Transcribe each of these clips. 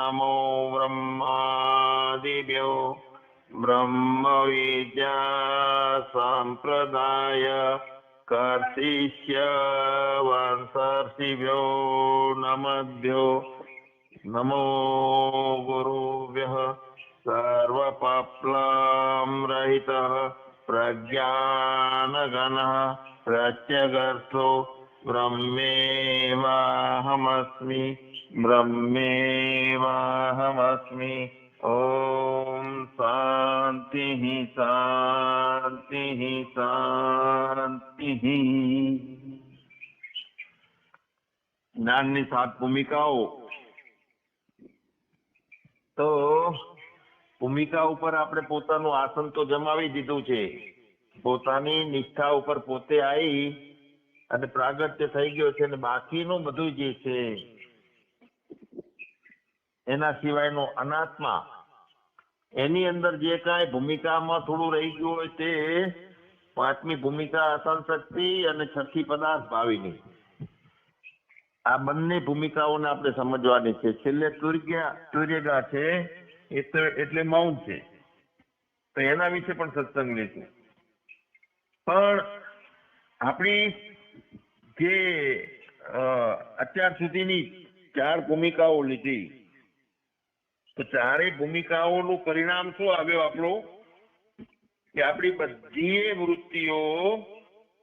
નમો બ્રહ્માદિભ્યો બ્રહ્મ વિદ્યા સંપ્રદાય કર્ષિષ્ય વંશર્ષિભ્યો નમદ્ભ્યો નમો ગુરુભ્યઃ સર્વપાપ્લામરહિતः પ્રજ્ઞાનગણः બ્રહ્મેવાહમસ્મિ ॐ शान्तिः शान्तिः शान्तिः। જ્ઞાનની સાત ભૂમિકાઓ તો ભૂમિકા ઉપર આપણે પોતાનું આસન તો જમાવી દીધું છે. પોતાની નિષ્ઠા ઉપર પોતે આવી અને પ્રાગટ્ય થઈ ગયો છે અને બાકીનું બધું જે છે એના સિવાયનો અનાત્મા. એની અંદર જે કાંઈ ભૂમિકામાં થોડું રહી ગયું હોય તે પાંચમી ભૂમિકા અસલ શક્તિ અને છઠ્ઠી પદાર્થ ભાવિની. આ બંને ભૂમિકાઓને આપણે સમજવાની છે. છેલ્લે તુર્ગ્યા તુર્યગા છે એટલે મૌન છે. તો એના વિશે પણ સત્સંગ લેશું. પણ આપણી જે અત્યાર સુધીની ચાર ભૂમિકાઓ લીધી તો ચારેય ભૂમિકાઓનું પરિણામ શું આવ્યો આપણું? કે આપણી બધી વૃત્તિઓ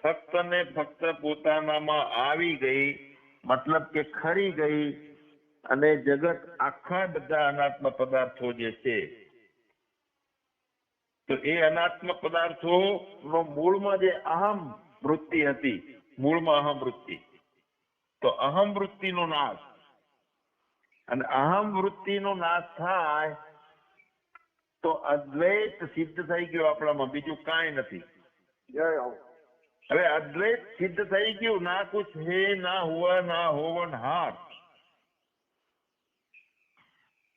ફક્ત ને ફક્ત પોતાનામાં આવી ગઈ, મતલબ કે ખરી ગઈ અને જગત આખા બધા અનાત્મ પદાર્થો જે છે, તો એ અનાત્મ પદાર્થો નો મૂળમાં જે અહમ વૃત્તિ હતી, મૂળમાં અહમ વૃત્તિ, તો અહમ વૃત્તિનો નાશ અને અહમ વૃત્તિનો નાશ થાય તો અદ્વૈત સિદ્ધ થઈ ગયો આપણામાં. બીજું કાંઈ નથી. હવે અદ્વૈત સિદ્ધ થઈ ગયું ના કુછ હે ના હુआ ના હોવન હાર.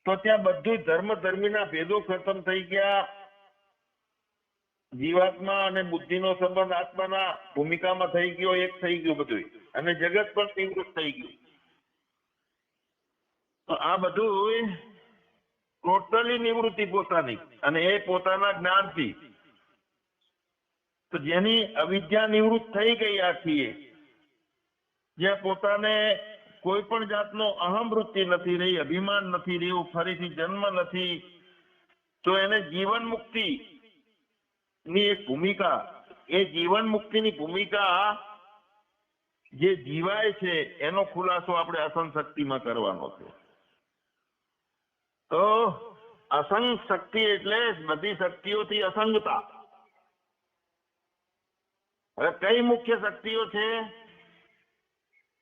તો ત્યાં બધું ધર્મ ધર્મીના ભેદો ખતમ થઈ ગયા. જીવાત્મા અને બુદ્ધિનો સંબંધ આત્માના ભૂમિકામાં થઈ ગયો એક થઈ ગયું બધું અને જગત પણ નિવૃત્ત થઈ ગયું. આ બધું ટોટલી નિવૃત્તિ પોતાની અને એ પોતાના જ્ઞાનથી. તો જેની અવિદ્યા નિવૃત્ત થઈ ગઈ આખી એ જ્યાં પોતાને કોઈ પણ જાતનો અહમ વૃત્તિ નથી રહી, અભિમાન નથી રહ્યું, ફરીથી જન્મ નથી, તો એને જીવન મુક્તિ ની એક ભૂમિકા, એ જીવન મુક્તિની ભૂમિકા જે જીવાય છે, એનો ખુલાસો આપણે અસન શક્તિમાં કરવાનો છે. તો અસંગ શક્તિ એટલે બધી શક્તિઓથી અસંગતા. હવે કઈ મુખ્ય શક્તિઓ છે?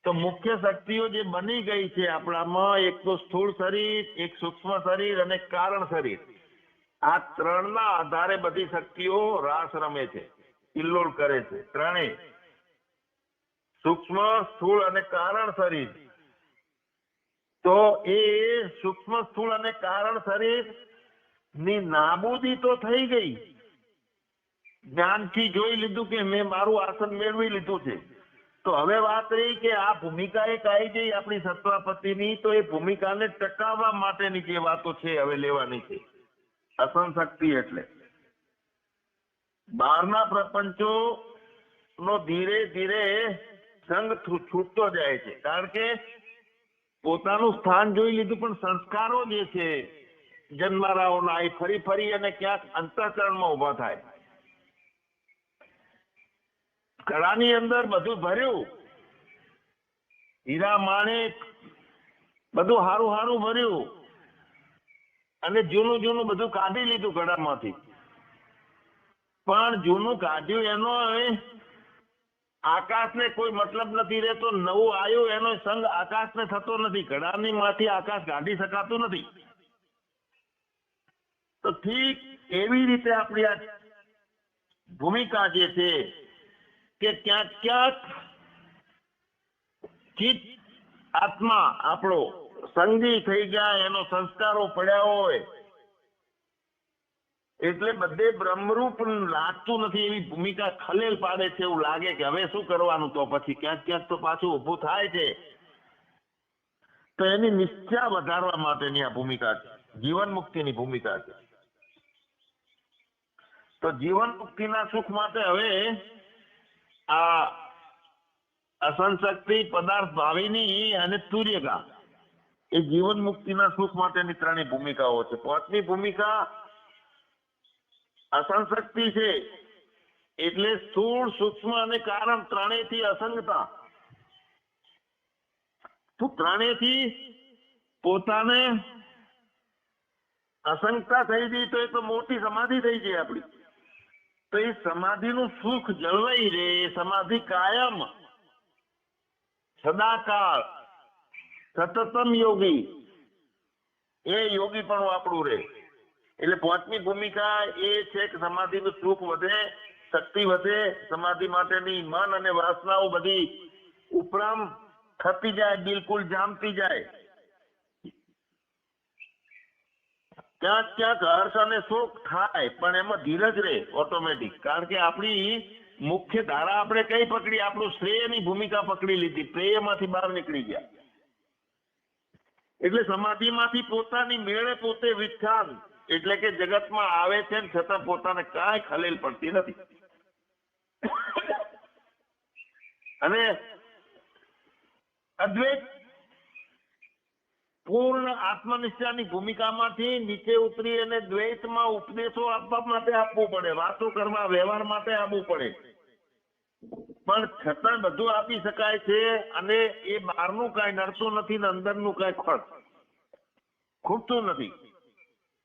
તો મુખ્ય શક્તિઓ જે બની ગઈ છે આપણામાં, એક તો સ્થૂળ શરીર, એક સૂક્ષ્મ શરીર અને કારણ શરીર. આ ત્રણના આધારે બધી શક્તિઓ રાસ રમે છે કિલ્લોળ કરે છે, ત્રણેય. સૂક્ષ્મ, સ્થૂળ અને કારણ શરીર. તો એ સૂક્ષ્મ સ્થૂળ અને કારણ શરીરની નાબૂદી તો થઈ ગઈ. જ્ઞાનથી જોઈ લીધું કે મેં મારું આસન મેળવી લીધું છે. તો હવે વાત રહી કે આ ભૂમિકા એક આવી ગઈ આપણી સત્વાપતિની તો એ ભૂમિકાને ટકાવવા માટેની જે વાતો છે, હવે લેવાની છે. અસન શક્તિ એટલે. બહારના પ્રપંચો નો ધીરે ધીરે સંગ છૂટતો જાય છે. કારણ કે પોતાનું સ્થાન જોઈ લીધું, પણ સંસ્કારો જે છે, જન્મારાઓના એ ફરી ફરી અને ક્યાંક અંતઃકરણમાં ઊભા થાય. કળાની અંદર બધું ભર્યું. હીરા માણેક બધું હારું હારું ભર્યું. અને જૂનું જૂનું બધું કાઢી લીધું કળામાંથી. પણ જૂનું કાઢ્યું એનો આકાશને કોઈ મતલબ નથી રહેતો, નવું આવ્યું, એનો સંગ આકાશને થતો નથી. કડાની માંથી આકાશ કાઢી શકાતું નથી. તો ઠીક એવી રીતે આપણી આ ભૂમિકા જે છે કે ક્યાંક ક્યાંક ચિત્ત આત્મા આપણો સંગી થઈ ગયા એનો સંસ્કારો પડ્યા હોય એટલે બધે બ્રહ્મરૂપ લાગતું નથી, એવી ભૂમિકા ખલેલ પાડે છે એવું લાગે કે હવે શું કરવાનું તો? પછી ક્યાંક ક્યાંક તો પાછું ઊભું થાય છે. તો એની નિશ્ચા વધારવા માટેની આ ભૂમિકા છે. જીવન મુક્તિની ભૂમિકા છે. તો જીવન મુક્તિના સુખ માટે હવે આ અસંશક્તિ પદાર્થ, ભાવિની અને તુર્યકા એ જીવન મુક્તિના સુખ માટેની ત્રણેય ભૂમિકાઓ છે. પાંચમી ભૂમિકા અસંશક્તિ છે. એટલે સ્થૂળ સૂક્ષ્મ અને કારણ ત્રણેયથી અસંગતા. તો ત્રણેયથી પોતાને અસંગતા થઈ ગઈ તો એ તો મોટી સમાધિ થઈ ગઈ આપણી. તો એ સમાધિનું સુખ જળવાઈ રહે સમાધિ કાયમ. સદાકાળ. સતતમ યોગી. એ યોગી પણ આપણું રહે. એટલે પાંચમી ભૂમિકા એ છે કે સમાધિનું સુખ વધે, શક્તિ વધે, સમાધિ માટેની મન અને વાસનાઓ બધી ઉપરામ થતી જાય, બિલકુલ જામતી જાય. ક્યાંક ક્યાંક હર્ષ અને સુખ થાય, પણ એમાં ધીરજ રહે ઓટોમેટિક. કારણ કે આપણી મુખ્ય ધારા આપણે કઈ પકડી, આપણું શ્રેયની ભૂમિકા પકડી લીધી, પ્રેયમાંથી બહાર નીકળી ગયા. એટલે સમાધિમાંથી પોતાની મેળે પોતે વિખ્યાત એટલે કે જગતમાં આવે છે ને છતાં પોતાને કાંઈ ખલેલ પડતી નથી. અને અદ્વૈત પૂર્ણ આત્મનિષ્ઠાની ભૂમિકામાંથી નીચે ઉતરી અને દ્વૈતમાં ઉપદેશો આપવા માટે આપવું પડે, વાતો કરવા, વ્યવહાર માટે આપવું પડે. પણ છતાં બધું આપી શકાય છે અને એ બહારનું કાંઈ નડતું નથી ને અંદરનું કાંઈ ખર્ચ ખૂટતું નથી.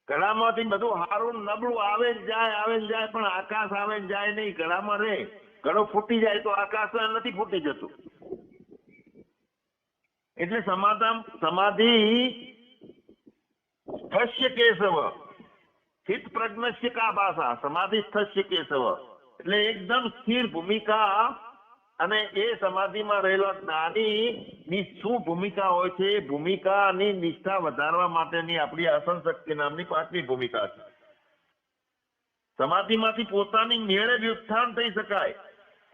ગળામાંથી બધું હારું નબળું આવે ને જાય, આવે ને જાય, પણ આકાશ આવે ને જાય નહીં, ગળામાં રહે. ગળો ફૂટી જાય તો આકાશ નથી ફૂટી જતું. એટલે સમાધાન, સમાધિ સ્થસ્ય કેશવ. સ્થિત પ્રજ્ઞસ્ય કા ભાષા? સમાધિ સ્થસ્ય કેશવ. એટલે એકદમ સ્થિર ભૂમિકા અને એ સમાધિમાં રહેલો જ્ઞાની શું ભૂમિકા હોય છે? ભૂમિકાની નિષ્ઠા વધારવા માટેની આપણી અસંશક્તિ નામની પાંચમી ભૂમિકા છે. સમાધિમાંથી પોતાની મેળે વ્યુત્થાન થઈ શકાય.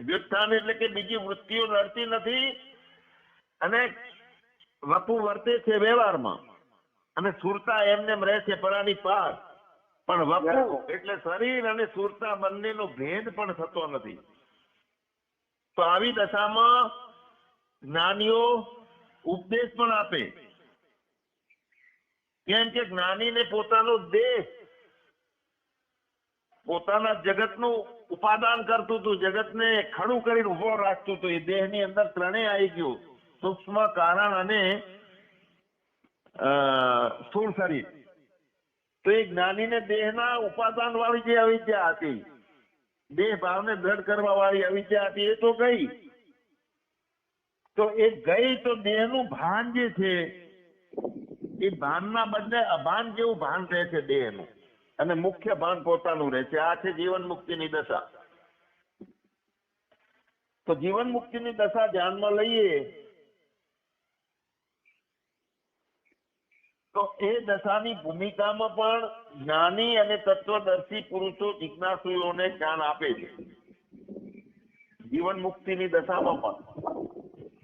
વ્યુત્થાન એટલે કે બીજી વૃત્તિઓ લડતી નથી અને વપુ વર્તે છે વ્યવહારમાં. અને સુરતા એમને રહે છે પરાની પાર. પણ વપુ એટલે શરીર અને સુરતા બંનેનો ભેદ પણ થતો નથી. તો આવી દશામાં જ્ઞાનીઓ ઉપદેશ પણ આપે. કેમ કે જ્ઞાનીને પોતાનો દેહ પોતાના જગતનું ઉપાદાન કરતું હતું, જગતને ખડું કરીને ઊભો રાખતું હતું. એ દેહની અંદર ત્રણેય આવી ગયું. સૂક્ષ્મ, કારણ અને સ્થૂળ શરીર. તો એ જ્ઞાનીને દેહના ઉપાદાન વાળી જે અવિદ્યા હતી દેહ ભાવને દ્રઢ કરવા વાળી અવિદ્યા હતી એ તો ગઈ. તો એ ગઈ તો દેહનું ભાન જે છે, એ ભાનના બદલે અભાન જેવું ભાન રહે છે દેહનું? અને મુખ્ય ભાન પોતાનું રહે છે. આ છે જીવન મુક્તિની દશા. તો જીવન મુક્તિની દશા ધ્યાનમાં લઈએ તો એ દશાની ભૂમિકામાં પણ જ્ઞાની અને તત્વદર્શી પુરુષો જિજ્ઞાસુઓને જ્ઞાન આપે છે. જીવન મુક્તિની દશામાં પણ.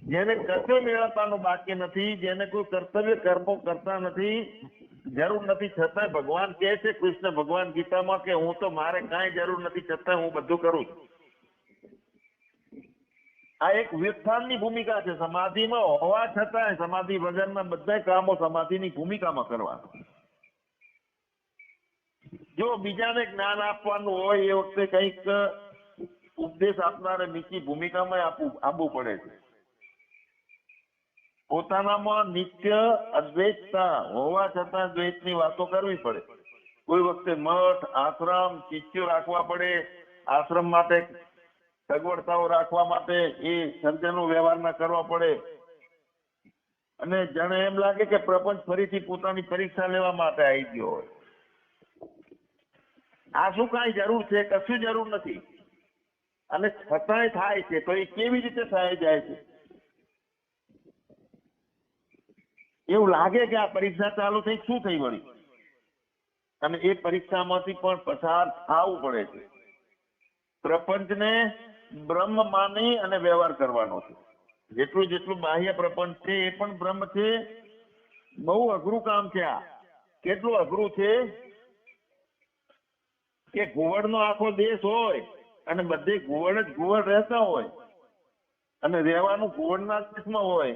જેને કર્તવ્ય મેળવતાનું બાકી નથી, જેને કોઈ કર્તવ્ય કર્મો કરતા નથી, જરૂર નથી છતાંય ભગવાન કહે છે, કૃષ્ણ ભગવાન ગીતામાં કે, હું તો મારે કાંઈ જરૂર નથી છતાંય હું બધું કરું છું. આ એક વ્યુત્થાનની ભૂમિકા છે. સમાધિમાં હોવા છતાંય સમાધિ વગરના બધા કામો સમાધિની ભૂમિકામાં કરવા જો બીજાને જ્ઞાન આપવાનું હોય એ વખતે કંઈક ઉપદેશ આપનારે નીચી ભૂમિકામાં આપવું આપવું પડે છે. પોતાનામાં નિત્ય અદ્વૈતતા હોવા છતાં દ્વૈતની વાતો કરવી પડે. કોઈ વખતે મઠ, આશ્રમ, શિષ્યો રાખવા પડે. આશ્રમ માટે સગવડતાઓ રાખવા માટે એ સર્જનો વ્યવહારના કરવા પડે. અને જાણે એમ લાગે કે પ્રપંચ ફરીથી પોતાની પરીક્ષા લેવા માટે આવી ગયો હોય. આ શું કાંઈ જરૂર છે? કશું જરૂર નથી. અને છતાંય થાય છે. તો એ કેવી રીતે થાય જાય છે? એવું લાગે કે આ પરીક્ષા ચાલુ થઈ, શું થઈ વળી? અને એ પરીક્ષામાંથી પણ પસાર થવું પડે છે. પ્રપંચને બ્રહ્મ માની અને વ્યવહાર કરવાનો છે. જેટલું જેટલું બાહ્ય પ્રપંચ છે એ પણ બ્રહ્મ છે. બહુ અઘરું કામ છે આ. કેટલું અઘરું છે? કે ઘુવડનો આખો દેશ હોય અને બધે ઘુવડ જ ઘુવડ રહેતા હોય અને રહેવાનું ઘુવડના દેશમાં હોય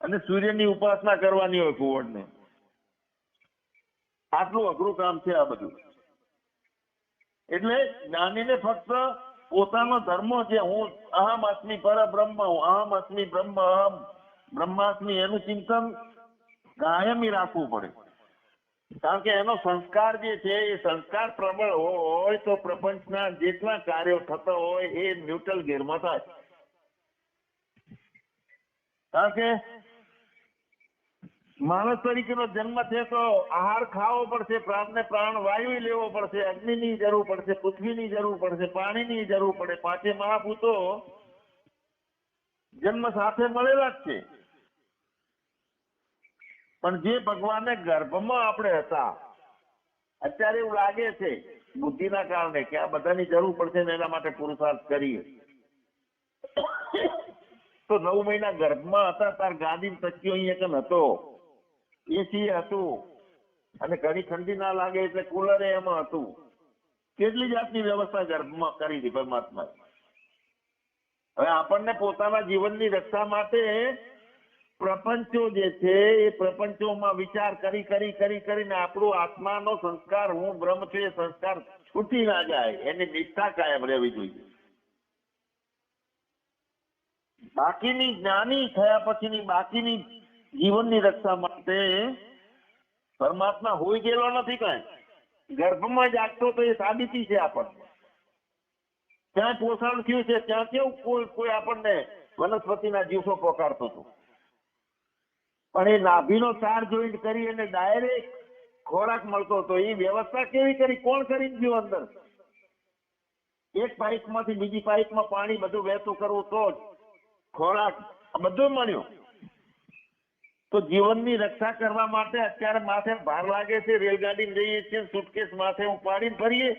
અને સૂર્યની ઉપાસના કરવાની હોય ઘુવડને આટલું અઘરું કામ છે આ બધું. એટલે જ્ઞાનીને ફક્ત પોતાનો ધર્મ છે. હું અહમ પર બ્રહ્મ હું અહમ આત્મી બ્રહ્મ અહમ બ્રહ્માસ્મી, એનું ચિંતન કાયમી રાખવું પડે. કારણ કે એનો સંસ્કાર જે છે, એ સંસ્કાર પ્રબળ હોય તો પ્રપંચના જેટલા કાર્યો થતા હોય એ ન્યુટ્રલ ગેરમાં થાય. કારણ કે માણસ તરીકેનો જન્મ છે તો આહાર ખાવો પડશે, પ્રાણને પ્રાણ વાયુ લેવો પડશે, અગ્નિની જરૂર પડશે, પૃથ્વીની જરૂર પડશે, પાણીની જરૂર પડે, પાંચે મહાભૂતો જન્મ સાથે મળેલા જ છે. પણ જે ભગવાનને ગર્ભમાં આપણે હતા, અત્યારે એવું લાગે છે, બુદ્ધિના કારણે, કે આ બધાની જરૂર પડશે ને એના માટે પુરુષાર્થ કરીએ. તો નવ મહિના ગર્ભમાં હતા, તાર ગાદી તક્યો અહીંયા કન હતો. એસી હતું. અને ઘણી ઠંડી ના લાગે એટલે કુલરે એમાં હતું. કેટલી જાતની વ્યવસ્થા ગર્ભમાં કરી હતી પરમાત્મા હવે આપણને પોતાના જીવનની રક્ષા માટે પ્રપંચો જે છે એ પ્રપંચોમાં વિચાર કરી કરી કરી, કરીને આપણું આત્માનો સંસ્કાર, હું બ્રહ્મ છું, એ સંસ્કાર છૂટી ના જાય. એની નિષ્ઠા કાયમ રહેવી જોઈએ. બાકીની જ્ઞાની થયા પછીની બાકીની જીવનની રક્ષા માટે પરમાત્મા હોઈ ગયેલો નથી કઈ. ગર્ભમાં જાગતો તો એ સાબિતી છે આપણને. ત્યાં પોષણ થયું છે, ત્યાં કેવું કોઈ કોઈ આપણને વનસ્પતિના દિવસો પોકારતો હતો. પણ એ નાભીનો તાર જોઈન્ટ કરી અને ડાયરેક્ટ ખોરાક મળતો હતો. એ વ્યવસ્થા કેવી કરી? કોણ કરી ગયું અંદર? એક પાઇપમાંથી બીજી પાઇપમાં પાણી બધું વહેતું કરવું તો જ ખોરાક બધું મળ્યું. તો જીવનની રક્ષા કરવા માટે અત્યારે માથે ભાર લાગે છે રેલગાડી જઈએ છીએ સુટકેસ માથે ઉપાડીને ફરીએ.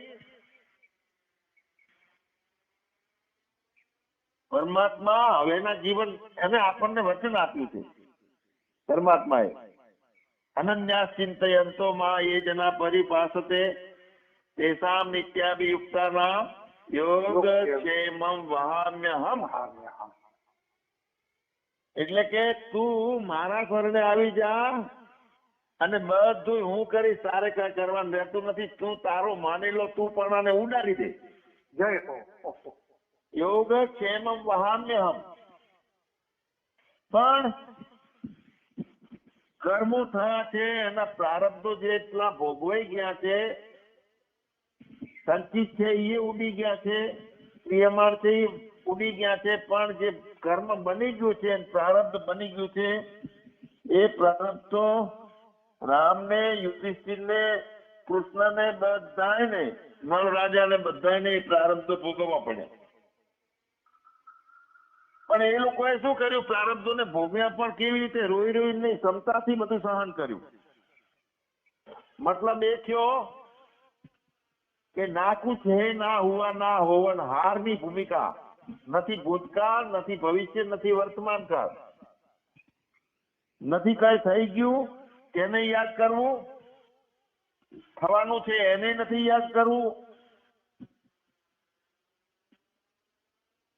પરમાત્મા હવેના જીવન એને આપણને વચન આપ્યું છે. પરમાત્માએ. અનન્યા ચિંતયંતો માં એ જના પરિપાસતે તેસામ નિત્યાભિયુક્તાના યોગ ક્ષેમમ વહામ્યહમ. એટલે કે તું મારા ઘરને આવી જા અને બધું હું કરીશ, તારે કઈ કરવાનું રહેતું નથી. તું તારો માની લો, તું પણ આને ઉડાડી દે. જય હો યોગ ક્ષેમ વહામ્ય હમ પણ કર્મો થયા છે એના પ્રારબ્ધો જેટલા ભોગવાઈ ગયા છે સંચિત છે એ ઉડી ગયા છે. પ્રિયમાર છે એ ઉડી ગયા છે, પણ જે કર્મ બની ગયું છે પ્રારબ્ધ બની ગયું છે, એ પ્રારબ્ધ તો રામને, યુધિષ્ઠિરને, કૃષ્ણને બધાને નળ રાજાને બધાને એ પ્રારબ્ધ ભોગવવા પડ્યા. પણ એ લોકોએ શું કર્યું? પ્રારબ્ધોને ભોગવ્યા પણ કેવી રીતે? રોઈ રોઈ નહીં ક્ષમતાથી બધું સહન કર્યું. મતલબ એ થયો કે ના કુછ હે ના હુआ ના હોવન, હારની ભૂમિકા. નથી ભૂતકાળ, નથી ભવિષ્ય, નથી વર્તમાન કાળ નથી કઈ થઈ ગયું, તેને યાદ કરવું, થવાનું છે એને નથી યાદ કરવું.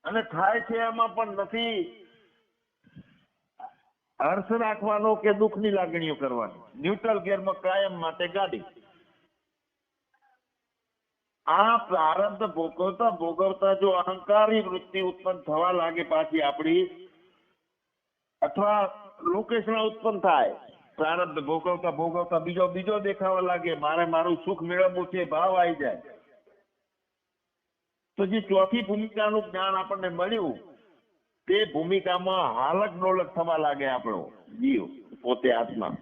અને થાય છે એમાં પણ નથી હર્ષ રાખવાનો કે દુઃખની લાગણીઓ કરવાની? ન્યુટ્રલ ગેરમાં કાયમ માટે ગાડી. આ પ્રારબ્ધ ભોગવતા ભોગવતા જો અહંકારી વૃત્તિ ઉત્પન્ન થવા લાગે પાછી આપણી, અથવા લોકેશના ઉત્પન્ન થાય. પ્રારબ્ધ ભોગવતા ભોગવતા બીજો બીજો દેખાવા લાગે, મારે મારું સુખ મેળવવું છે, ભાવ આવી જાય. તો જે ચોથી ભૂમિકાનું જ્ઞાન આપણને મળ્યું, તે ભૂમિકામાં હાલક ડોલક થવા લાગે આપણો જીવ, પોતે આત્મા.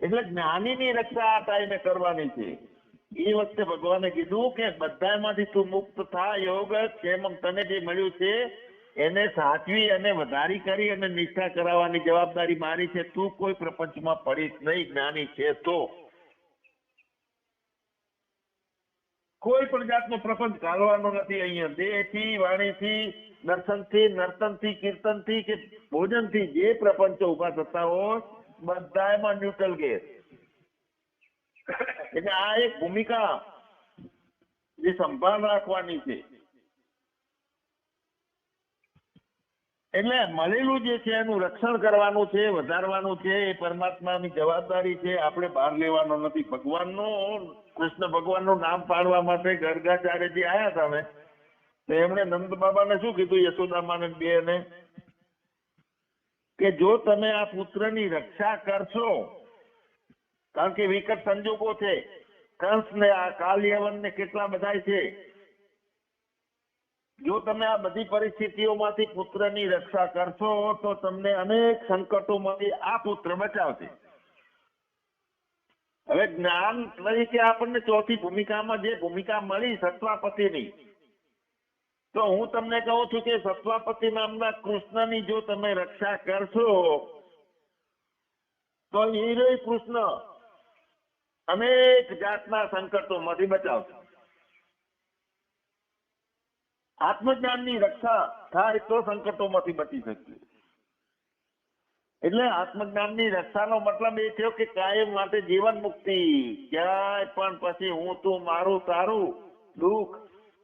એટલે જ્ઞાનીની રક્ષા આ ટાઈમે કરવાની છે. એ વખતે ભગવાને કીધું કે બધામાંથી તું મુક્ત થા, યોગ, ક્ષેમમ તને જે મળ્યું છે, એને સાચવી અને વધારી કરી અને નિષ્ઠા કરાવવાની જવાબદારી મારી છે. તું કોઈ પ્રપંચમાં પડીશ નહીં, જ્ઞાની છે તો. કોઈ પણ જાતનો પ્રપંચ કાઢવાનો નથી અહીંયા. દેહથી, વાણીથી, દર્શનથી, નર્તનથી, કીર્તનથી કે ભોજનથી, જે પ્રપંચો ઊભા થતા હોય, બધામાં ન્યુટ્રલ ગેર એટલે આ એક ભૂમિકા જે સંભાળ રાખવાની છે. એટલે મળેલું જે છે એનું રક્ષણ કરવાનું છે, વધારવાનું છે, એ પરમાત્માની જવાબદારી છે, આપણે બહાર લેવાનો નથી. ભગવાનનો, કૃષ્ણ ભગવાનનું નામ પાડવા માટે ગર્ગાચાર્યજી આયા હતા ને, તો એમણે નંદ બાબાને શું કીધું, યશોદામાને બેને, કે જો તમે આ પુત્રની રક્ષા કરશો કારણ કે વિકટ સંજોગો છે. કંસ ને આ કાલ્યવન ને કેટલા બધા છે. જો તમે આ બધી પરિસ્થિતિઓમાંથી પુત્રની રક્ષા કરશો, તો તમને અનેક સંકટોમાંથી આ પુત્ર બચાવશે. હવે જ્ઞાન તરીકે આપણને ચોથી ભૂમિકામાં જે ભૂમિકા મળી, સત્વાપતિની. તો હું તમને કહું છું કે સત્વાપતિ નામના કૃષ્ણની જો તમે રક્ષા કરશો, તો એ કૃષ્ણ અનેક જાતના સંકટોમાંથી બચાવશે આત્મજ્ઞાનની રક્ષા થાય તો સંકટોમાંથી બચી શકીએ. એટલે આત્મજ્ઞાનની રક્ષાનો મતલબ એ થયો કે કાયમ માટે જીવન મુક્તિ. ક્યાંય પણ પછી હું તું મારું તારું દુઃખ,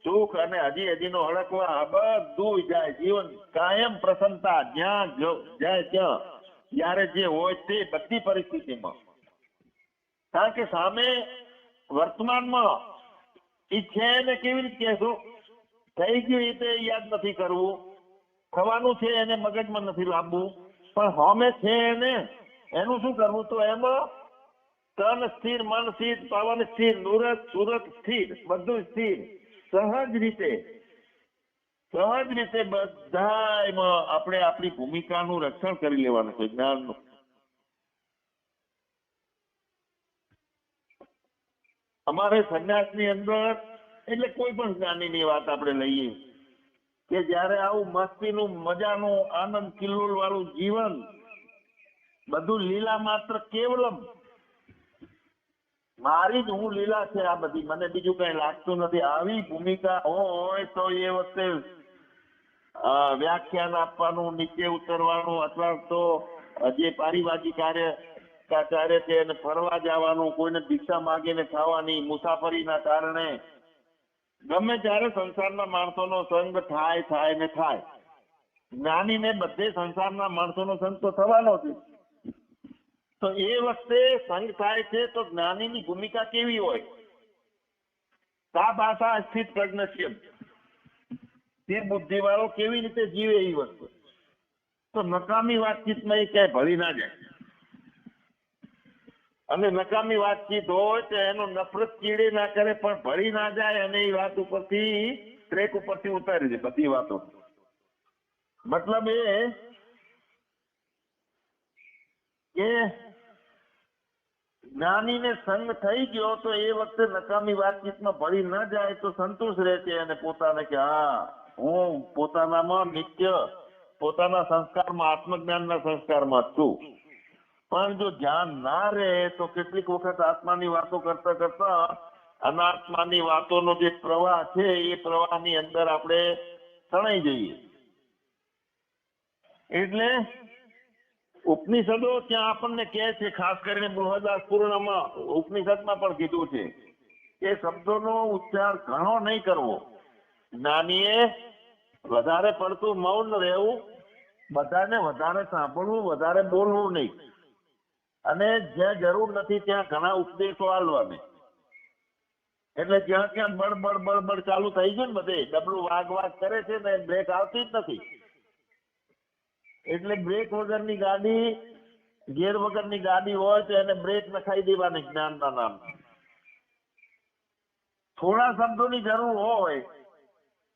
સુખ અને હજી હજીનો હડકવા બધું જાય. જીવન કાયમ પ્રસન્નતા જ્યાં જાય ત્યાં. જ્યારે જે હોય તે બધી પરિસ્થિતિમાં. કારણ કે સામે વર્તમાનમાં એ છે એને કેવી રીતે કહેશું થઈ ગયું એ તે યાદ નથી કરવું. થવાનું છે એને મગજમાં નથી લાવવું પણ હોમે છે એને, એનું શું કરવું? તો એમાં તન સ્થિર, મન સ્થિર, પવન સ્થિર નુરત સુરત સ્થિર, બધું સ્થિર. સહજ રીતે સહજ રીતે બધા આપણે આપણી ભૂમિકાનું રક્ષણ કરી લેવાનું છે, જ્ઞાનનું. અમારે સંન્યાસની અંદર એટલે કોઈ પણ જ્ઞાનીની વાત આપણે લઈએ કે જ્યારે આવું મસ્તીનું, મજાનું, આનંદ કિલ્લોલ વાળું જીવન બધું લીલા માત્ર કેવલમ. મારી જ હું લીલા છે આ બધી. મને બીજું કઈ લાગતું નથી. આવી ભૂમિકા હોય તો એ વખતે વ્યાખ્યાન આપવાનું, નીચે ઉતરવાનું અથવા તો જે પારિવારિક કાર્ય કા છે અને ફરવા જવાનું કોઈને ભિક્ષા માગીને ખાવાની મુસાફરીના કારણે ગમે ત્યારે સંસારના માણસોનો સંગ થાય થાય ને થાય. જ્ઞાનીને બધે સંસારના માણસોનો સંગ તો થવાનો છે તો એ વખતે સંગ થાય છે તો જ્ઞાનીની ભૂમિકા કેવી હોય? કા ભાષા સ્થિત પ્રજ્ઞસ્ય તે બુદ્ધિવાળો કેવી રીતે જીવે એ વસ્તુ? તો નકામી વાતચીતમાં એ ક્યાંય ભળી ના જાય. અને નકામી વાતચીત હોય તો એનો નફરત કીડે ના કરે, પણ ભળી ના જાય અને એ વાત ઉપરથી, ટ્રેક ઉપરથી ઉતારી દે બધી વાતો. મતલબ એ કે જ્ઞાનીને સંગ થઈ ગયો તો એ વખતે નકામી વાતચીતમાં ભળી ન જાય તો સંતોષ રહે છે અને પોતાને કે, હા, હું પોતાનામાં નિત્ય, પોતાના સંસ્કારમાં, આત્મજ્ઞાનના સંસ્કારમાં છું. પણ જો ધ્યાન ના રહે, તો કેટલીક વખત આત્માની વાતો કરતા કરતા અનાત્માની વાતોનો જે પ્રવાહ છે, એ પ્રવાહની અંદર આપણે તણાઈ જઈએ. એટલે ઉપનિષદો ત્યાં આપણને કહે છે, ખાસ કરીને બૃહદાસ પૂર્ણમાં, ઉપનિષદમાં પણ કીધું છે કે શબ્દોનો ઉચ્ચાર ઘણો નહીં કરવો. જ્ઞાનીએ વધારે પડતું મૌન રહેવું, બધાને વધારે સાંભળવું, વધારે બોલવું નહીં. અને જ્યાં જરૂર નથી ત્યાં ઘણા ઉપદેશો આલવાને. એટલે જ્યાં ત્યાં બળ બળ ચાલુ થઈ ગયું ને બધે, ડબલું વાગ વાગ કરે છે ને, બ્રેક આવતી જ નથી. એટલે બ્રેક વગરની ગાડી, ગેર વગરની ગાડી હોય તો એને બ્રેક નખાઈ દેવાની જ્ઞાનના નામ થોડા શબ્દોની જરૂર હોય,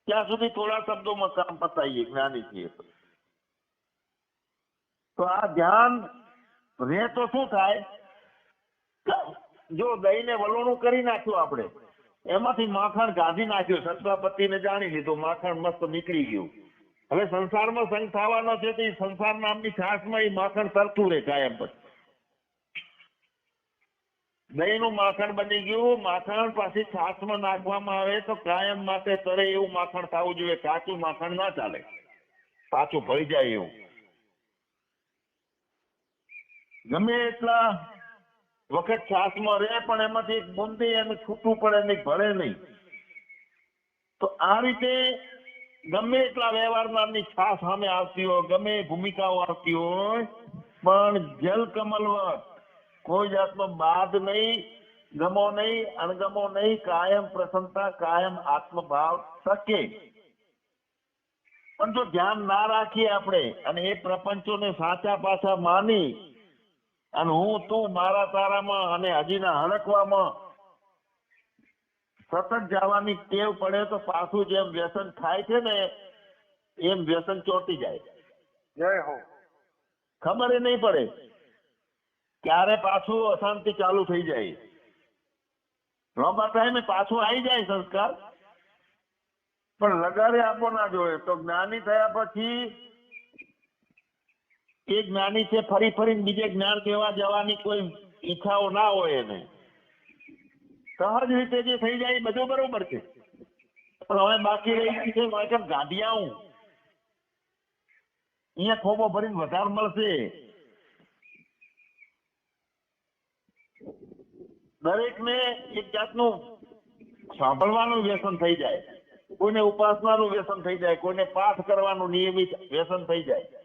ત્યાં સુધી થોડા શબ્દોમાં કામ પતાવીએ જ્ઞાની છીએ. તો આ ધ્યાન રહે તો શું થાય? જો દહીંને વલોણું કરી નાખ્યું આપણે, એમાંથી માખણ કાઢી નાખ્યું સત્વાપતિને જાણી લીધું, માખણ મસ્ત નીકળી ગયું. હવે સંસારમાં સંગ થવાનો છે તો સંસાર નામની છાશમાં એ માખણ તરતું રહે કાયમ પછી દહીંનું માખણ બની ગયું, માખણ પાછી છાશમાં નાખવામાં આવે તો કાયમ માટે તરે એવું માખણ થવું જોઈએ, કાચું માખણ ના ચાલે. પાછું ભળી જાય એવું. ગમે એટલા વખત છાશમાં રહે, પણ એમાંથી એક બુંદી એનું છૂટું પડે નહીં ભળે નહીં. તો આ રીતે ગમે એટલા વ્યવહારનારની છાસ સામે આવતી હોય, ગમે ભૂમિકાઓ આવતી હોય, પણ જલ કમલવત કોઈ જાતનો બાદ નહીં, ગમો નહીં, અણગમો નહીં, કાયમ પ્રસન્નતા, કાયમ આત્મભાવ શકે. પણ જો ધ્યાન ના રાખીએ આપણે અને એ પ્રપંચોને સાચા પાછા માની અને હું તું મારા તારામાં અને હજીના હડકવામાં સતત જવાની ટેવ પડે તો પાછું જેમ વ્યસન થાય છે ને એમ વ્યસન ચોટી જાય. જય હો. ખબર એ નહીં પડે ક્યારે પાછું અશાંતિ ચાલુ થઈ જાય. લાંબા ટાઈમે પાછું આવી જાય સંસ્કાર. પણ લગારે આપો ના જોઈએ તો જ્ઞાની થયા પછી એ જ્ઞાની છે, ફરી ફરીને બીજે જ્ઞાન દેવા જવાની કોઈ ઈચ્છાઓ ના હોય એને. સહજ રીતે જે થઈ જાય એ બધું બરોબર છે. પણ હવે બાકી રહી છે વાંચન હું અહીંયા ખોબો ભરીને વધારે મળશે. દરેકને એક જાતનું સાંભળવાનું વ્યસન થઈ જાય. કોઈને ઉપાસનાનું વ્યસન થઈ જાય, કોઈને પાઠ કરવાનું નિયમિત વ્યસન થઈ જાય.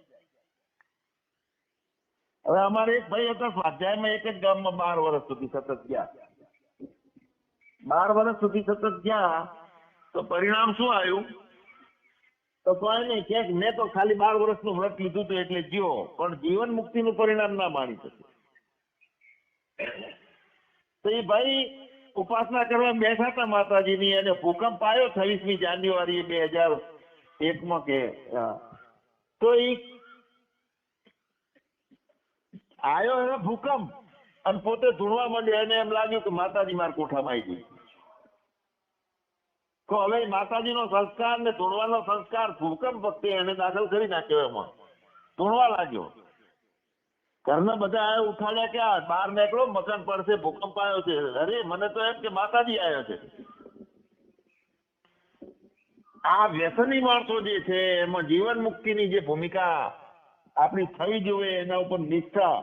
હવે અમારે એક ભાઈ હતા, સ્વાધ્યાયમાં એક જ ગામમાં બાર વર્ષ સુધી સતત ગયા. બાર વર્ષ સુધી સતત ગયા, તો પરિણામ શું આવ્યું? તો કોઈ નહીં કે મેં તો ખાલી બાર વર્ષનું વ્રત લીધું હતું એટલે જીવો પણ જીવન મુક્તિનું પરિણામ ના માણી શકે. તો એ ભાઈ ઉપાસના કરવા બેઠા હતા માતાજીની, અને ભૂકંપ આવ્યો છવ્વીસમી જાન્યુઆરી બે હજાર એકમાં કે. તો એ આવ્યો એનો ભૂકંપ. અને પોતે ધૂણવા માંડ્યો. એને એમ લાગ્યું કે માતાજી મારા કોઠામાં આવી ગઈ. તો હવે માતાજીનો સંસ્કાર ને ધૂણવાનો સંસ્કાર ભૂકંપ વખતે એને દાખલ કરી નાખ્યો એમાં. ધૂણવા લાગ્યો. ઘરના બધા આયા ઉઠાડ્યા કે આ બહાર નીકળો, મકાન પડશે ભૂકંપ આવ્યો છે. અરે, મને તો એમ કે માતાજી આવ્યો છે. આ વ્યસની માણસો જે છે, એમાં જીવન મુક્તિની જે ભૂમિકા આપણી થવી જોઈએ એના ઉપર નિષ્ઠા.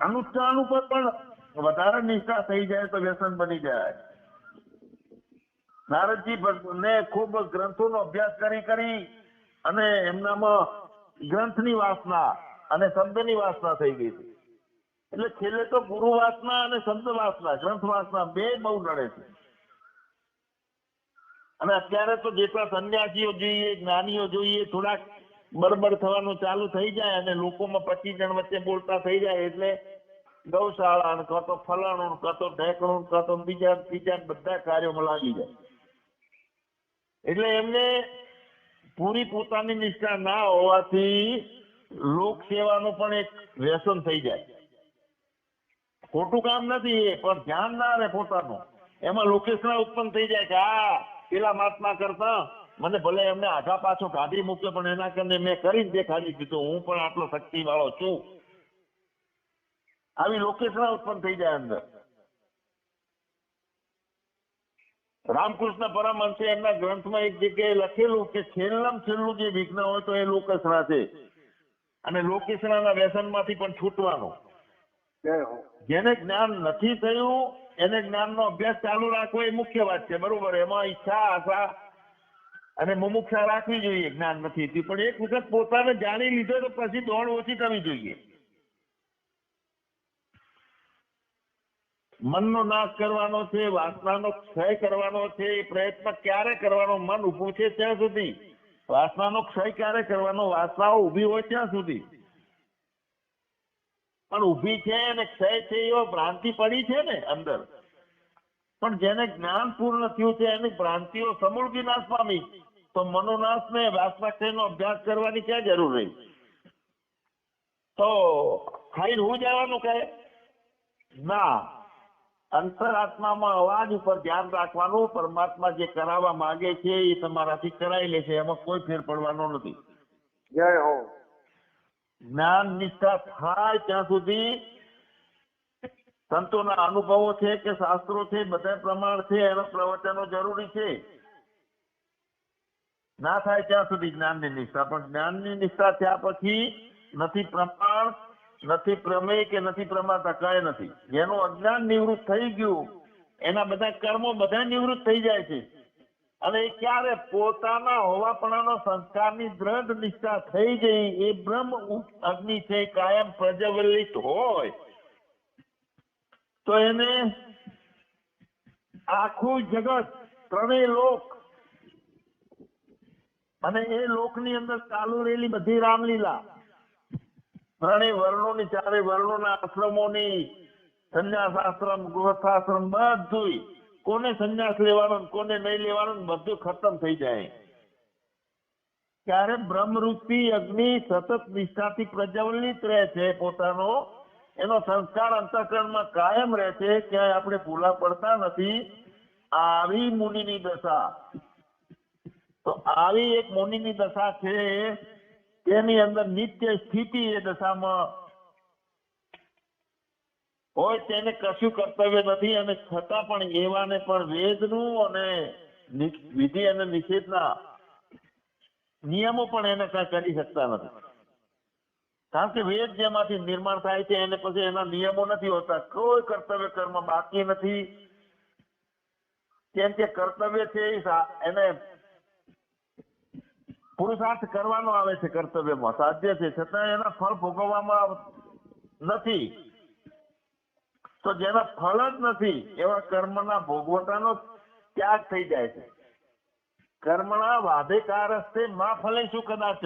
અનુષ્ઠાન ઉપર પણ વધારે નિષ્ઠા થઈ જાય તો વ્યસન બની જાય. નારદજી ને ખૂબ ગ્રંથોનો અભ્યાસ કરી કરી અને એમનામાં ગ્રંથની વાસના અને શબ્દની વાસના થઈ ગઈ હતી. એટલે છેલ્લે તો ગુરુ વાસના અને શબ્દ વાસના ગ્રંથ વાસના બે બહુ લડે છે. અને અત્યારે તો જેટલા સંન્યાસીઓ જોઈએ, જ્ઞાનીઓ જોઈએ, થોડાક બરબર થવાનું ચાલુ થઈ જાય અને લોકોમાં પચીસ જણ વચ્ચે બોલતા થઈ જાય એટલે ગૌશાળા કાં તો ફલાણું, કાં તો ઢેકણું, કાં તો બીજા બીજા બધા કાર્યોમાં લાગી જાય. એટલે એમને પૂરી પોતાની નિષ્ઠા ના હોવાથી લોક સેવાનું પણ એક વ્યસન થઈ જાય. ખોટું કામ નથી એ, પણ ધ્યાન ના રહે પોતાનું. એમાં લોકેશના ઉત્પન્ન થઈ જાય કે આ પેલા મહાત્મા કરતા મને ભલે એમને આઘા પાછો કાઢી મૂક્યો પણ એના કરીને મેં કરીને દેખાડી દીધું. હું પણ આટલો શક્તિ વાળો છું. આવી લોકેશના ઉત્પન્ન થઈ જાય અંદર. રામકૃષ્ણ પરમહંસે એમના ગ્રંથમાં એક જગ્યાએ લખેલું કે છેલ્લામાં છેલ્લું જે વિઘ્ન હોય તો એ લોકેશના છે. અને લોકેશનાના વ્યસનમાંથી પણ છૂટવાનું. જેને જ્ઞાન નથી થયું એને જ્ઞાનનો અભ્યાસ ચાલુ રાખવો એ મુખ્ય વાત છે, બરોબર? એમાં ઈચ્છા, આશા અને મુમુક્ષા રાખવી જોઈએ, જ્ઞાન નથી પણ એક વખત પોતાને જાણી લીધો તો પછી દોડ ઓછી કરવી જોઈએ. મનનો નાશ કરવાનો છે, વાસનાનો ક્ષય કરવાનો છે, એ પ્રયત્ન ક્યારે કરવાનો? મન ઉભું છે ત્યાં સુધી. વાસનાનો ક્ષય ક્યારે કરવાનો? વાસનાઓ ઊભી હોય ત્યાં સુધી. પણ ઊભી છે અને ક્ષય છે એવો ભ્રાંતિ પડી છે ને અંદર. પણ જેને જ્ઞાન પૂર્ણ થયું છે એની ભ્રાંતિઓ સમૂળ વિનાશ પામી. તો મનોનાશ ને વાસનાક્ષયનો અભ્યાસ કરવાની ક્યાં જરૂર રહી? તો ખાઈ હું જવાનું કહે? ના. અંતરાત્મામાં અવાજ ઉપર ધ્યાન રાખવાનું, પરમાત્મા જે કરાવવા માંગે છે એ તમારાથી કરાવી લેશે, એમાં કોઈ ફેર પડવાનો નથી. જય હો. જ્ઞાન નિષ્ઠા થાય ત્યાં સુધી સંતોના અનુભવો છે કે શાસ્ત્રો છે, બધા પ્રમાણ છે, એના પ્રવચનો જરૂરી છે. ના થાય ત્યાં સુધી જ્ઞાનની નિષ્ઠા, પણ જ્ઞાનની નિષ્ઠા થયા પછી નથી પ્રમાણ, નથી પ્રમેય કે નથી પ્રમાતા કાંઈ નથી. જેનું અજ્ઞાન નિવૃત્ત થઈ ગયું, એના બધા કર્મો બધા નિવૃત્ત થઈ જાય છે. અને ક્યારે પોતાના હોવાપણાનો સંસ્કારની દ્રઢ નિષ્ઠા થઈ ગઈ એ બ્રહ્મ અગ્નિ છે, કાયમ પ્રજ્વલિત હોય. તો એને આખું જગત ત્રણેય લોક અને એ લોકની અંદર ચાલુ રહેલી બધી રામલીલા. ત્રણેય વર્ણોની ચારે વર્ણોના આશ્રમોની સંન્યાસ આશ્રમ ગૃહસ્થાશ્રમ બધું કોને સંન્યાસ લેવાનો કોને નહીં લેવાનો બધું ખતમ થઈ જાય. ત્યારે બ્રહ્મરૂપી અગ્નિ સતત નિષ્ઠાથી પ્રજ્વલિત રહે છે પોતાનો, એનો સંસ્કાર અંતઃકરણમાં કાયમ રહે છે, ક્યાંય આપણે ભૂલા પડતા નથી. આવી મુનિની દશા. તો આવી એક મુનિની દશા છે, તેની અંદર નિત્ય સ્થિતિ એ દશામાં હોય તેને કશું કર્તવ્ય નથી અને છતાં પણ એવાને પણ વેદનું અને વિધિ અને નિષેધના નિયમો પણ એને કઈ કરી શકતા નથી. કારણ કે વેદ જેમાંથી નિર્માણ થાય છે, એને પછી એના નિયમો નથી હોતા. કોઈ કર્તવ્ય કર્મ બાકી નથી. કેમ કે કર્તવ્ય છે એને પુરુષાર્થ કરવાનો આવે છે કર્તવ્યમાં, સાધ્ય છે. છતાં એના ફળ ભોગવવામાં નથી. તો જેના ફળ જ નથી, એવા કર્મના ભોગવટાનો ત્યાગ થઈ જાય છે. કર્મના વાધેકારસ્તે માં ફલે શું કદાચ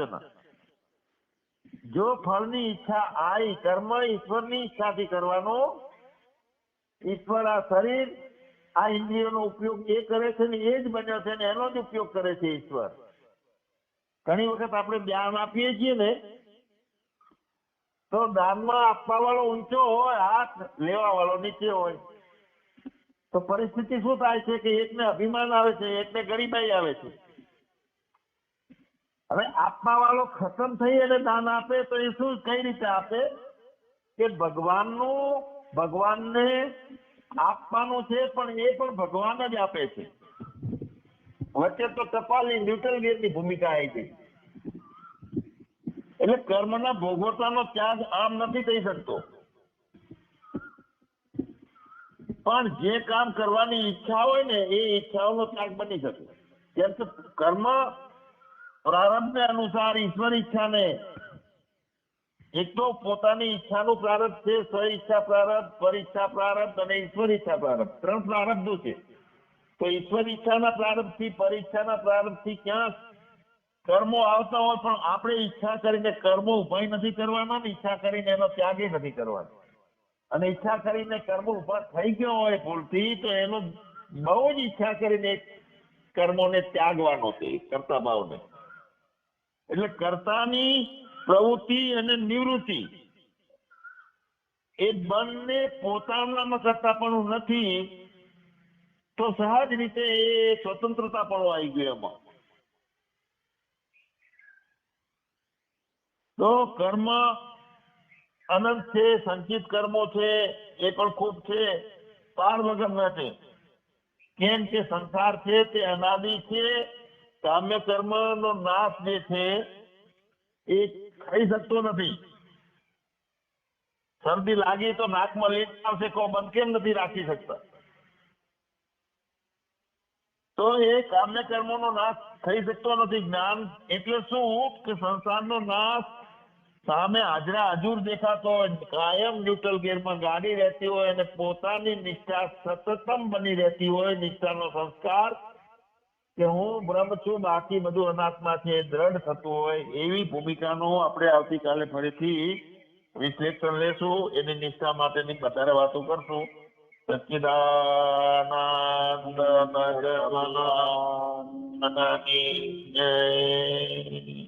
જો ફળની ઈચ્છા આવી કર્મ ઈશ્વરની ઈચ્છાથી કરવાનો, ઈશ્વર આ શરીર, આ ઇન્દ્રિયોનો ઉપયોગ એ કરે છે ને એ જ બન્યો છે ને એનો જ ઉપયોગ કરે છે ઈશ્વર. ઘણી વખત આપણે ધ્યાન આપીએ છીએ ને તો દાનમાં આપવા વાળો ઊંચો હોય, હાથ લેવા વાળો નીચે હોય. તો પરિસ્થિતિ શું થાય છે કે એકને અભિમાન આવે છે, એકને ગરીબાઈ આવે છે? હવે આપવા વાળો ખતમ થઈ અને દાન આપે તો એ શું, કઈ રીતે આપે? કે ભગવાનનું, ભગવાનને આપવાનું છે, પણ એ પણ ભગવાન જ આપે છે. વચ્ચે તો ટપાલની ન્યુટ્રલ ગેરની ભૂમિકા આવી ગઈ. એટલે કર્મના ભોગવતાનો ત્યાગ આમ નથી થઈ શકતો. પણ જે કામ કરવાની ઈચ્છા હોય ને, એ ઈચ્છાઓનો ત્યાગ બની શકે. કેમ કે કર્મ પ્રારબ્ધને અનુસાર ઈશ્વર ઈચ્છાને, એક તો પોતાની ઈચ્છાનું પ્રારબ્ધ છે, સ્વ ઈચ્છા પ્રારબ્ધ પરીચ્છા પ્રારબ્ધ અને ઈશ્વર ઈચ્છા પ્રારબ્ધ ત્રણ પ્રારબ્ધો છે. તો ઈશ્વર ઈચ્છાના પ્રારબ્ધથી પરીક્ષાના પ્રારબ્ધથી ક્યાં કર્મો આવતા હોય પણ આપણે ઈચ્છા કરીને કર્મો ઊભા નથી કરવાના ને ઈચ્છા કરીને એનો ત્યાગ નથી કરવાનો. અને ઈચ્છા કરીને કર્મ ઊભા થઈ ગયો હોય ભૂલથી, તો એનો બહુ જ ઈચ્છા કરીને કર્મોને ત્યાગવાનો છે કરતા ભાવને. એટલે કર્તાની પ્રવૃત્તિ અને નિવૃત્તિ એ બંને પોતાનામાં કરતાપણું નથી, તો સહજ રીતે એ સ્વતંત્રતા પણ આવી ગયું એમાં. તો કર્મ અનંત છે સંચિત કર્મો છે એ પણ ખૂબ છે પાર વગરના છે કેમ કે સંસાર છે તે અનાદિ છે કામ્ય કર્મનો નાશ જે છે એ થઈ શકતો નથી શરદી લાગી તો નાકમાં લીટ આવશે કો બંધ કેમ નથી રાખી શકતા તો એ કામ્ય કર્મોનો નાશ થઈ શકતો નથી જ્ઞાન એટલે શું કે સંસારનો નાશ સામે હાજરા હજુર દેખાતો હોય કાયમ ન્યુટ્રલ ગેરમાં ગાડી રહેતી હોય અને પોતાની નિષ્ઠા સતતમ બની રહેતી હોય, નિષ્ઠાનો સંસ્કાર કે હું બ્રહ્મ છું, બાકી બધું અનાત્મા છે દ્રઢ થતું હોય એવી ભૂમિકાનું આપણે આવતીકાલે ફરીથી વિશ્લેષણ લેશું. એની નિષ્ઠા માટેની વધારે વાતો કરશું. સચ્ચિદાનંદ ભગવાન, જય.